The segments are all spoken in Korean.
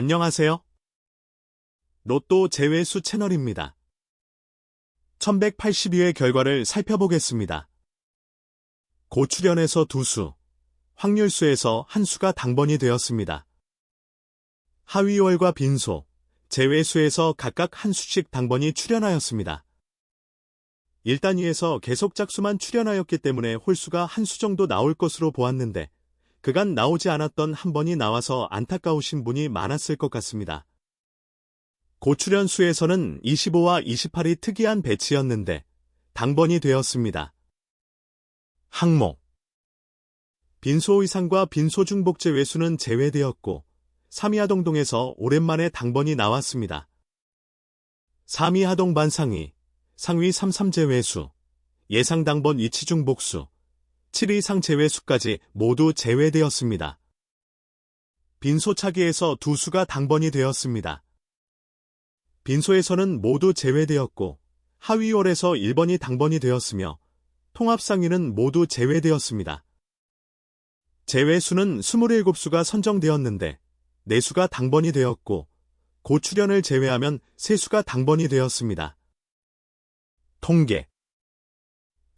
안녕하세요. 로또 제외수 채널입니다. 1182회 결과를 살펴보겠습니다. 고출연에서 두 수, 확률수에서 한 수가 당번이 되었습니다. 하위월과 빈소, 제외수에서 각각 한 수씩 당번이 출연하였습니다. 1단위에서 계속 짝수만 출연하였기 때문에 홀수가 한 수 정도 나올 것으로 보았는데 그간 나오지 않았던 한 번이 나와서 안타까우신 분이 많았을 것 같습니다. 고출연 수에서는 25와 28이 특이한 배치였는데 당번이 되었습니다. 항목 빈소 의상과 빈소 중복제 외수는 제외되었고 3위하동동에서 오랜만에 당번이 나왔습니다. 3위하동 반상위, 상위 33제 외수, 예상 당번 위치 중복수, 7위상 제외 수까지 모두 제외되었습니다. 빈소 차기에서 두 수가 당번이 되었습니다. 빈소에서는 모두 제외되었고 하위월에서 1번이 당번이 되었으며 통합상위는 모두 제외되었습니다. 제외수는 27수가 선정되었는데 4수가 당번이 되었고 고출연을 제외하면 3수가 당번이 되었습니다. 통계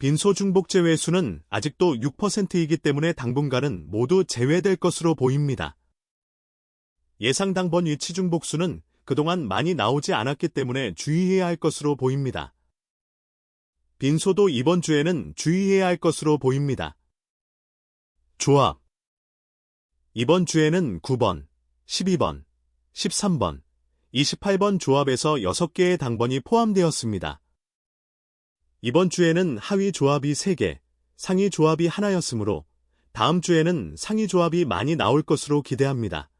빈소 중복 제외 수는 아직도 6%이기 때문에 당분간은 모두 제외될 것으로 보입니다. 예상 당번 위치 중복 수는 그동안 많이 나오지 않았기 때문에 주의해야 할 것으로 보입니다. 빈소도 이번 주에는 주의해야 할 것으로 보입니다. 조합 이번 주에는 9번, 12번, 13번, 28번 조합에서 6개의 당번이 포함되었습니다. 이번 주에는 하위 조합이 3개, 상위 조합이 하나였으므로 다음 주에는 상위 조합이 많이 나올 것으로 기대합니다.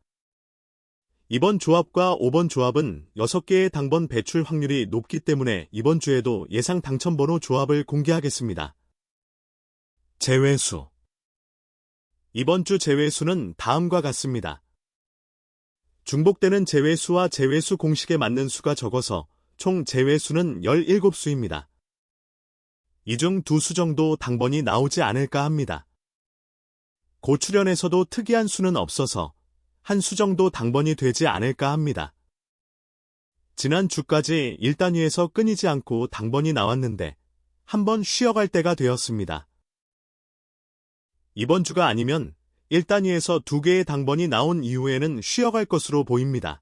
이번 조합과 5번 조합은 6개의 당번 배출 확률이 높기 때문에 이번 주에도 예상 당첨번호 조합을 공개하겠습니다. 제외수 이번 주 제외수는 다음과 같습니다. 중복되는 제외수와 제외수 공식에 맞는 수가 적어서 총 제외수는 17수입니다. 이 중 두 수 정도 당번이 나오지 않을까 합니다. 고출연에서도 특이한 수는 없어서 한 수 정도 당번이 되지 않을까 합니다. 지난 주까지 1단위에서 끊이지 않고 당번이 나왔는데 한번 쉬어갈 때가 되었습니다. 이번 주가 아니면 1단위에서 두 개의 당번이 나온 이후에는 쉬어갈 것으로 보입니다.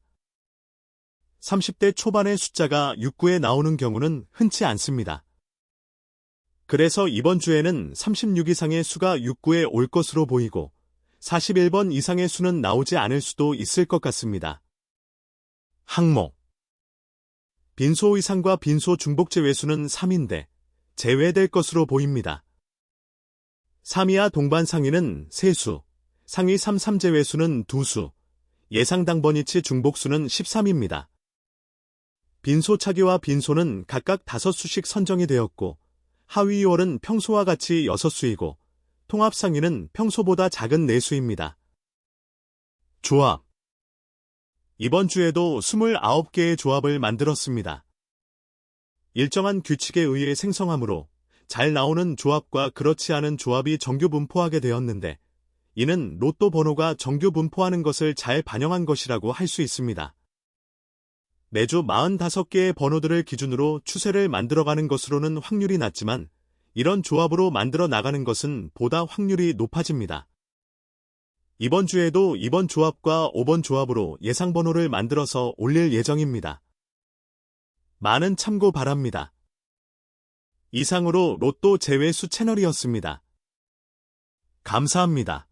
30대 초반의 숫자가 6구에 나오는 경우는 흔치 않습니다. 그래서 이번 주에는 36 이상의 수가 6구에 올 것으로 보이고 41번 이상의 수는 나오지 않을 수도 있을 것 같습니다. 항목 빈소 이상과 빈소 중복 제외수는 3인데 제외될 것으로 보입니다. 3위와 동반 상위는 3수, 상위 3, 3 제외수는 2수, 예상 당번이치 중복수는 13입니다. 빈소 차기와 빈소는 각각 5수씩 선정이 되었고 하위 2월은 평소와 같이 6수이고 통합 상위는 평소보다 작은 4수입니다. 조합 이번 주에도 29개의 조합을 만들었습니다. 일정한 규칙에 의해 생성하므로 잘 나오는 조합과 그렇지 않은 조합이 정규 분포하게 되었는데 이는 로또 번호가 정규 분포하는 것을 잘 반영한 것이라고 할 수 있습니다. 매주 45개의 번호들을 기준으로 추세를 만들어가는 것으로는 확률이 낮지만 이런 조합으로 만들어 나가는 것은 보다 확률이 높아집니다. 이번 주에도 이번 조합과 5번 조합으로 예상 번호를 만들어서 올릴 예정입니다. 많은 참고 바랍니다. 이상으로 로또 제외수 채널이었습니다. 감사합니다.